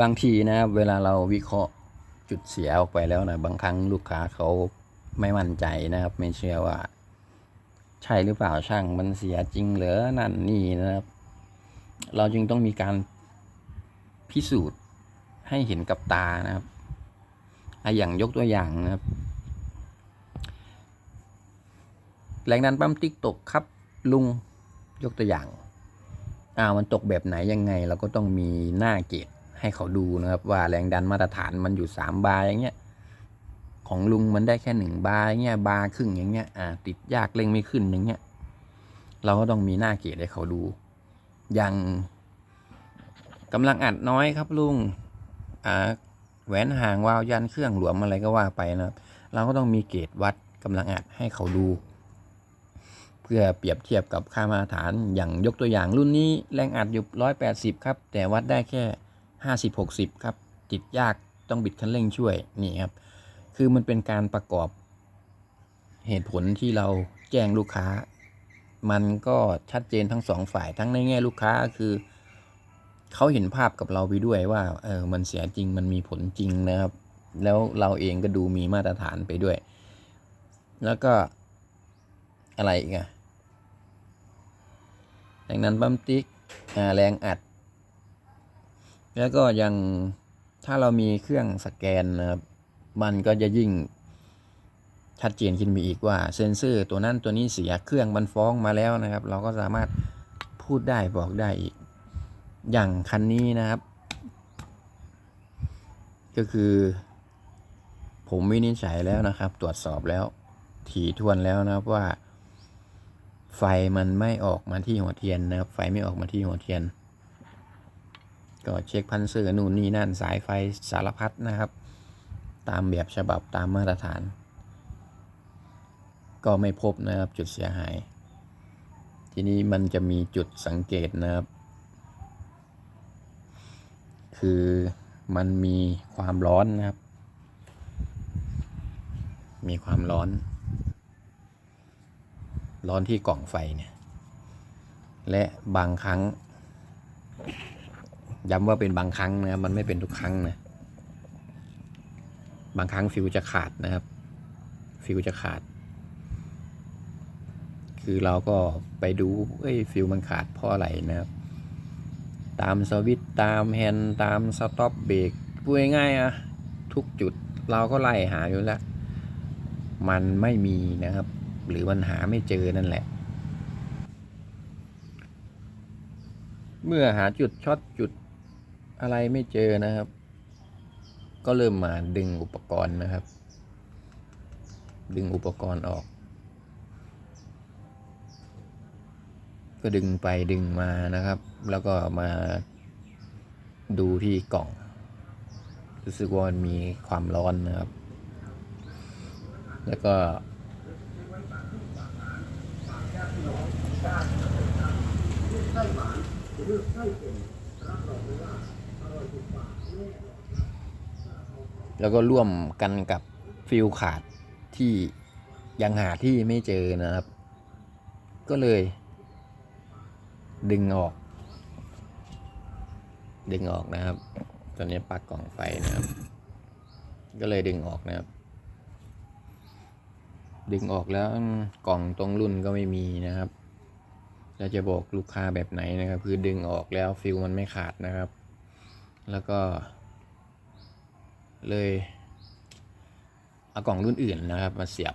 บางทีนะครับเวลาเราวิเคราะห์จุดเสียออกไปแล้วนะบางครั้งลูกค้าเขาไม่มั่นใจนะครับ ไม่เชื่อว่า ใช่หรือเปล่าช่างมันเสียจริงเหรอนั่นนี่นะครับ เราจึงต้องมีการพิสูจน์ให้เห็นกับตานะครับออย่างยกตัวอย่างนะครับ แรงดันปั๊มติ๊กตกครับ ลุงยกตัวอย่างอ้าวมันตกแบบไหนยังไง เราก็ต้องมีหน้าเกจ ให้เขาดูนะครับ ว่าแรงดันมาตรฐานมันอยู่สามบาร์อย่างเงี้ยของลุงมันได้แค่หนึ่งบาร์อย่างเงี้ยบาร์ครึ่งอย่างเงี้ยอ่าติดยากเร่งไม่ขึ้นอย่างเงี้ยเราก็ต้องมีหน้าเกจให้เขาดูอย่างกำลังอัดน้อยครับลุงอ่าแหวนห่างวาวยันเครื่องหลวมอะไรก็ว่าไปนะครับ เราก็ต้องมีเกจวัดกำลังอัดให้เขาดู เพื่อเปรียบเทียบกับค่ามาตรฐานอย่างยกตัวอย่างรุ่นนี้แรงอัดอยู่ร้อยแปดสิบครับ แต่วัดได้แค่ ห้าสิบหกสิบครับ ติดยากต้องบิดคันเร่งช่วยนี่ครับ คือมันเป็นการประกอบเหตุผลที่เราแจ้งลูกค้า มันก็ชัดเจนทั้งสองฝ่ายทั้งในแง่ลูกค้าคือเขาเห็นภาพกับเราไปด้วยว่าเออมันเสียจริงมันมีผลจริงนะครับ แล้วเราเองก็ดูมีมาตรฐานไปด้วย แล้วก็อะไรอีกอะแรงนั้นบัมติ๊กแรงอัด แล้วก็ยังถ้าเรามีเครื่องสแกนนะครับ มันก็จะยิ่งชัดเจนขึ้นไปอีกว่าเซ็นเซอร์ตัวนั้นตัวนี้เสียเครื่องมันฟ้องมาแล้วนะครับ เราก็สามารถพูดได้บอกได้อีก อย่างคันนี้นะครับ ก็คือ ผมวินิจฉัยแล้วนะครับ ตรวจสอบแล้วถี่ทวนแล้วนะครับว่า ไฟมันไม่ออกมาที่หัวเทียนนะครับ ไฟไม่ออกมาที่หัวเทียน ก็เช็คพันเซอร์นู่นนี่นั่นสายไฟสารพัดนะครับ ตามแบบฉบับตามมาตรฐาน ก็ไม่พบนะครับจุดเสียหาย ทีนี้มันจะมีจุดสังเกตนะครับ คือมันมีความร้อนนะครับ มีความร้อน ร้อนที่กล่องไฟเนี่ย และบางครั้ง ย้ำว่าเป็นบางครั้งนะครับมันไม่เป็นทุกครั้งนะ บางครั้งฟิวจะขาดนะครับ ฟิวจะขาด คือเราก็ไปดูเอ้ยฟิวมันขาดเพราะอะไรนะครับ ตามสวิตช์ตามแฮนด์ตามสต็อปเบรกพูดง่ายๆอะทุกจุดเราก็ไล่หาอยู่แล้ว มันไม่มีนะครับ หรือมันหาไม่เจอนั่นแหละเมื่อหาจุดช็อตจุด อะไรไม่เจอนะครับ ก็เริ่มมาดึงอุปกรณ์นะครับ ดึงอุปกรณ์ออก ก็ดึงไปดึงมานะครับ แล้วก็มาดูที่กล่อง รู้สึกว่ามันมีความร้อนนะครับ แล้วก็ แล้วก็ร่วมกันกับฟิลขาดที่ยังหาที่ไม่เจอนะครับ ก็เลย ดึงออก ดึงออกนะครับ ตอนนี้ปักกล่องไฟนะครับ ก็เลยดึงออกนะครับ ดึงออกแล้วกล่องตรงรุ่นก็ไม่มีนะครับแล้วจะบอกลูกค้าแบบไหนนะครับ คือดึงออกแล้วฟิลมันไม่ขาดนะครับ แล้วก็ เลยเอากล่องรุ่นอื่นนะครับ มาเสียบ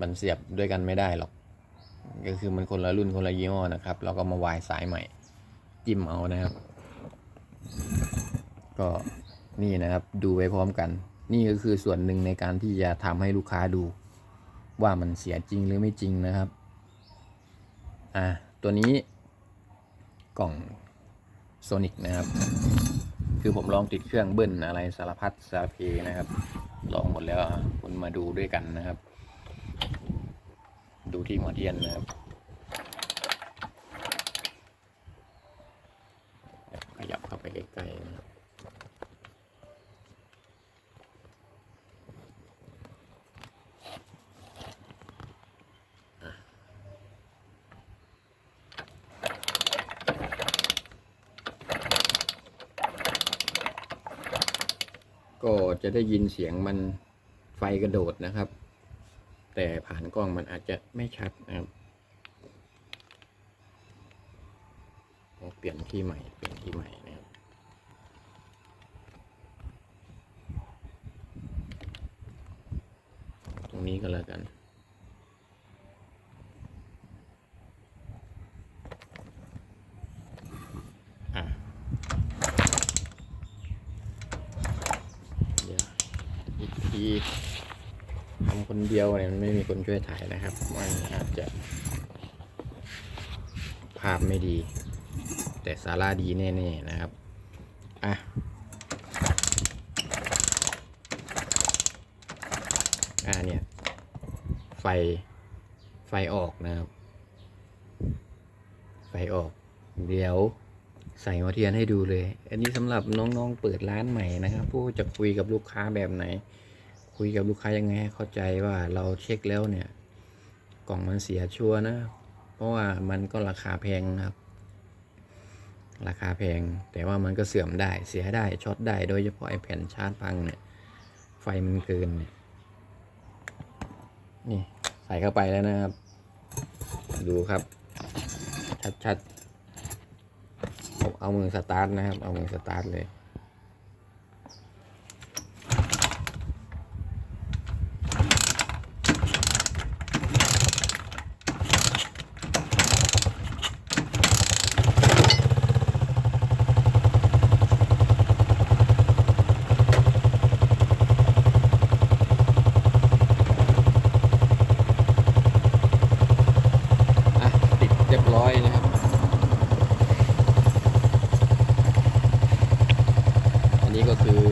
มันเสียบด้วยกันไม่ได้หรอก ก็คือมันคนละรุ่นคนละยี่ห้อนะครับ เราก็มาวายสายใหม่ จิ้มเอานะครับ ก็นี่นะครับดูไปพร้อมกัน นี่ก็คือส่วนหนึ่งในการที่จะทำให้ลูกค้าดู ว่ามันเสียจริงหรือไม่จริงนะครับ อะตัวนี้กล่องโซนิกนะครับ คือผมลองติดเครื่องเบิ้ลอะไรสารพัดสารเพนะครับ ลองหมดแล้วคุณมาดูด้วยกันนะครับ ดูที่หมอเทียนนะครับ ขยับเข้าไปใกล้ๆนะครับ ก็จะได้ยินเสียงมันไฟกระโดดนะครับ แต่ผ่านกล้องมันอาจจะไม่ชัดนะครับเปลี่ยนที่ใหม่ เปลี่ยนที่ใหม่นะครับ ตรงนี้ก็แล้วกัน อะ เดี๋ยวอีกที ทำคนเดียวเนี่ยมันไม่มีคนช่วยถ่ายนะครับ มันอาจจะ ภาพไม่ดี แต่สาระดีแน่ๆนะครับ อะอ่าเนี่ย ไฟ ไฟออกนะครับ ไฟออก เดี๋ยวใส่หัวเทียนให้ดูเลย อันนี้สำหรับน้องๆเปิดร้านใหม่นะครับ ผู้จะคุยกับลูกค้าแบบไหน คุยกับลูกค้ายังไงให้เข้าใจว่าเราเช็คแล้วเนี่ย กล่องมันเสียชัวนะ เพราะว่ามันก็ราคาแพงนะครับ ราคาแพง แต่ว่ามันก็เสื่อมได้เสียได้ช็อตได้โดยเฉพาะไอ้แผ่นชาร์จพังเนี่ย ไฟมันเกินเนี่ยนี่ใส่เข้าไปแล้วนะครับ ดูครับ ชัดๆเอาเอามือสตาร์ทนะครับ เอามือสตาร์ทเลย อะ ติดเร้อยนะครับอันนี้ก็คือ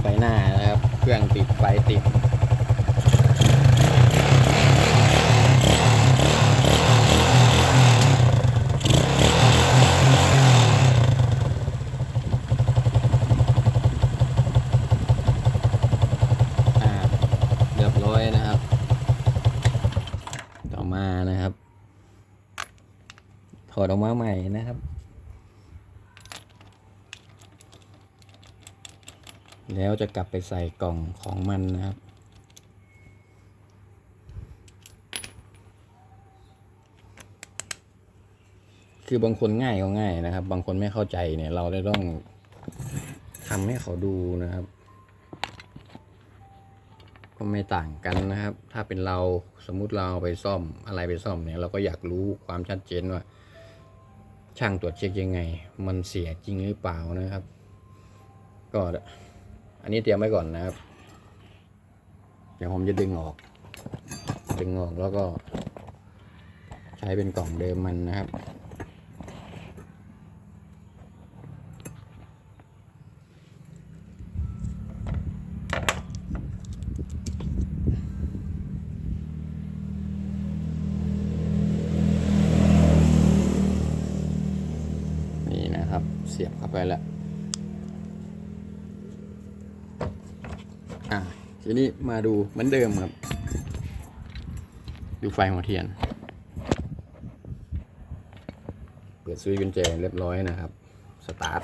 ไฟหน้านะครับ เครื่องติดไฟติด อ่า เรียบร้อยนะครับ ต่อมานะครับ ถอ ดออกมาใหม่นะครับ แล้วจะกลับไปใส่กล่องของมันนะครับ คือบางคนง่ายก็ง่ายนะครับ บางคนไม่เข้าใจเนี่ย เราได้ต้องทำให้เขาดูนะครับก็ไม่ต่างกันนะครับ ถ้าเป็นเราสมมุติเราเอาไปซ่อมอะไรไปซ่อมเนี่ยเราก็อยากรู้ความชัดเจนว่า ช่างตรวจเช็คยังไง มันเสียจริงหรือเปล่านะครับ ก็อันนี้เตรียมไว้ก่อนนะครับ เดี๋ยวผมจะดึงออก ดึงออกแล้วก็ ใช้เป็นกล่องเดิมมันนะครับ นี่นะครับ เสียบเข้า ไปแล้วอะทีนี้มาดูเหมือนเดิมครับ ดูไฟหัวเทียน เปิดสวิตช์กุญแจเรียบร้อยนะครับ สตาร์ท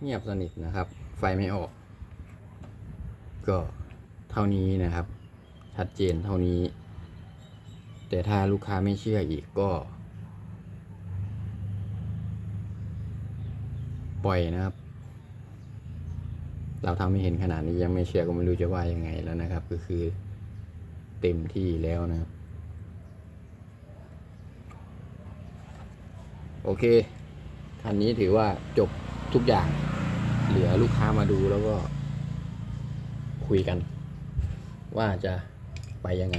เงียบสนิทนะครับ ไฟไม่ออก ก็ เท่านี้นะครับ ชัดเจนเท่านี้ แต่ถ้าลูกค้าไม่เชื่ออีกก็ ปล่อยนะครับ เราทำให้เห็นขนาดนี้ยังไม่เชื่อก็ไม่รู้จะว่ายังไงแล้วนะครับ ก็คือเต็มที่แล้วนะครับ โอเคคันนี้ถือว่าจบทุกอย่างเหลือลูกค้ามาดูแล้วก็คุยกัน ว่าจะไปยังไง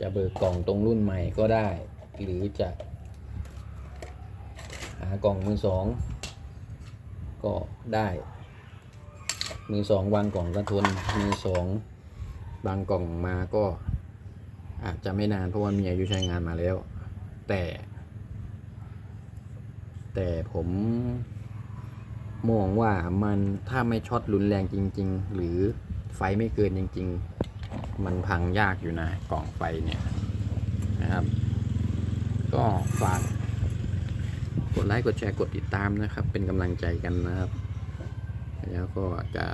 จะเบิกกล่องตรงรุ่นใหม่ก็ได้ หรือจะ หากล่องมือสอง ก็ได้ มือสองวางกล่องก็ทนมือสองบางกล่องมาก็อาจจะไม่นานเพราะว่ามีอายุใช้งานมาแล้ว แต่ แต่ผมมองว่ามันถ้าไม่ช็อตรุนแรงจริง ๆ หรือไฟไม่เกินจริง ๆ มันพังยากอยู่นะกล่องไฟเนี่ยนะครับ ก็ฝากกดไลค์กดแชร์กดติดตามนะครับ เป็นกำลังใจกันนะครับ แล้วก็จะ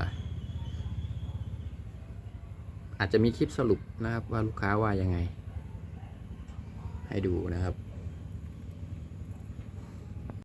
อาจจะมีคลิปสรุปนะครับว่าลูกค้าว่ายังไง ให้ดูนะครับ